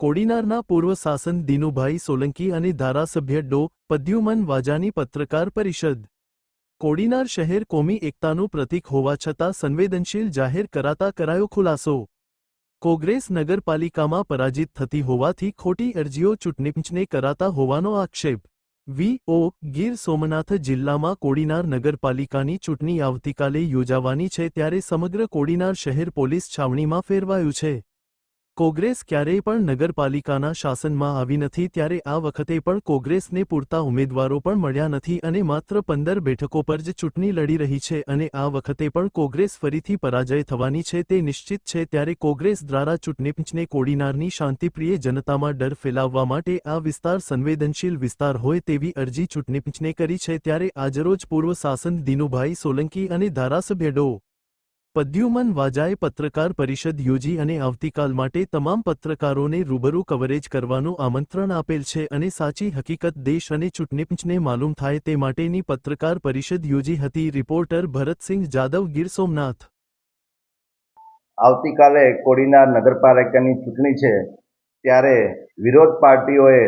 કોડીનારના પૂર્વ શાસન દિનુભાઈ સોલંકી અને ધારાસભ્ય ડો. પદ્યુમન વાજાની પત્રકાર પરિષદ. કોડીનાર શહેર કોમી એકતાનું પ્રતીક હોવા છતાં સંવેદનશીલ જાહેર કરાતા કરાયો ખુલાસો. કોંગ્રેસ નગરપાલિકામાં પરાજિત થતી હોવાથી ખોટી અરજીઓ ચૂંટણીપંચને કરાતા હોવાનો આક્ષેપ. વી.ઓ. ગીર સોમનાથ જિલ્લામાં કોડીનાર નગરપાલિકાની ચૂંટણી આવતીકાલે યોજાવાની છે ત્યારે સમગ્ર કોડીનાર શહેર પોલીસ છાવણીમાં ફેરવાયું છે. કોંગ્રેસ ક્યારેય પણ નગરપાલિકાના શાસનમાં આવી નથી ત્યારે આ વખતે પણ કોંગ્રેસને પૂરતા ઉમેદવારો પણ મળ્યા નથી અને માત્ર પંદર બેઠકો પર જ ચૂંટણી લડી રહી છે અને આ વખતે પણ કોંગ્રેસ ફરીથી પરાજય થવાની છે તે નિશ્ચિત છે ત્યારે કોંગ્રેસ દ્વારા ચૂંટણીપંચને કોડીનારની શાંતિપ્રિય જનતામાં ડર ફેલાવવા માટે આ વિસ્તાર સંવેદનશીલ વિસ્તાર હોય તેવી અરજી ચૂંટણીપંચને કરી છે ત્યારે આજરોજ પૂર્વ શાસન દિનુભાઈ સોલંકી અને ધારાસભ્ય ડો. પદ્યુમન વાજાએ પત્રકાર પરિષદ યોજી અને આવતીકાલ માટે તમામ પત્રકારોને રૂબરૂ કવરેજ કરવાનું આમંત્રણ આપેલ છે અને સાચી હકીકત દેશ અને ચૂંટણીપંચને માલુમ થાય તે માટેની પત્રકાર પરિષદ યોજી હતી. રિપોર્ટર ભરતસિંહ જાદવ, ગીર સોમનાથ. આવતીકાલે કોડીનાર નગરપાલિકાની ચૂંટણી છે, ત્યારે વિરોધ પાર્ટીઓએ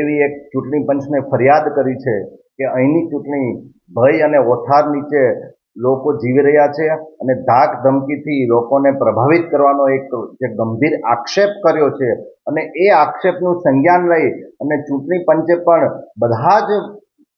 એવી એક ચૂંટણી પંચને ફરિયાદ કરી છે કે અહીંની ચૂંટણી ભય અને ઓથાર નીચે લોકો જીવી રહ્યા છે અને ધાક ધમકીથી લોકોને પ્રભાવિત કરવાનો એક જે ગંભીર આક્ષેપ કર્યો છે. અને એ આક્ષેપનું સંજ્ઞાન લઈ અને ચૂંટણી પંચે પણ બધા જ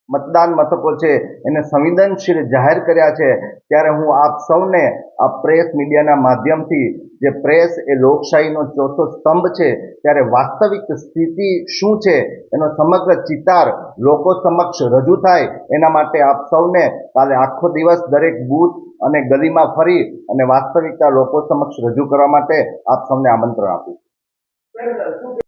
મતદાન મથકો છે, એને સંવેદનશીલ જાહેર કર્યા છે. ત્યારે હું આપ સૌને આ પ્રેસ મીડિયાના માધ્યમથી જે પ્રેસ એ લોકશાહીનો ચોથો સ્તંભ છે, ત્યારે વાસ્તવિક સ્થિતિ શું છે, એનો સમગ્ર ચિતાર લોકો સમક્ષ રજૂ થાય, એના માટે આપ સૌને કાલે આખો દિવસ દરેક બૂથ અને ગલીમાં ફરી અને વાસ્તવિકતા લોકો સમક્ષ રજૂ કરવા માટે આપ સૌને આમંત્રણ આપું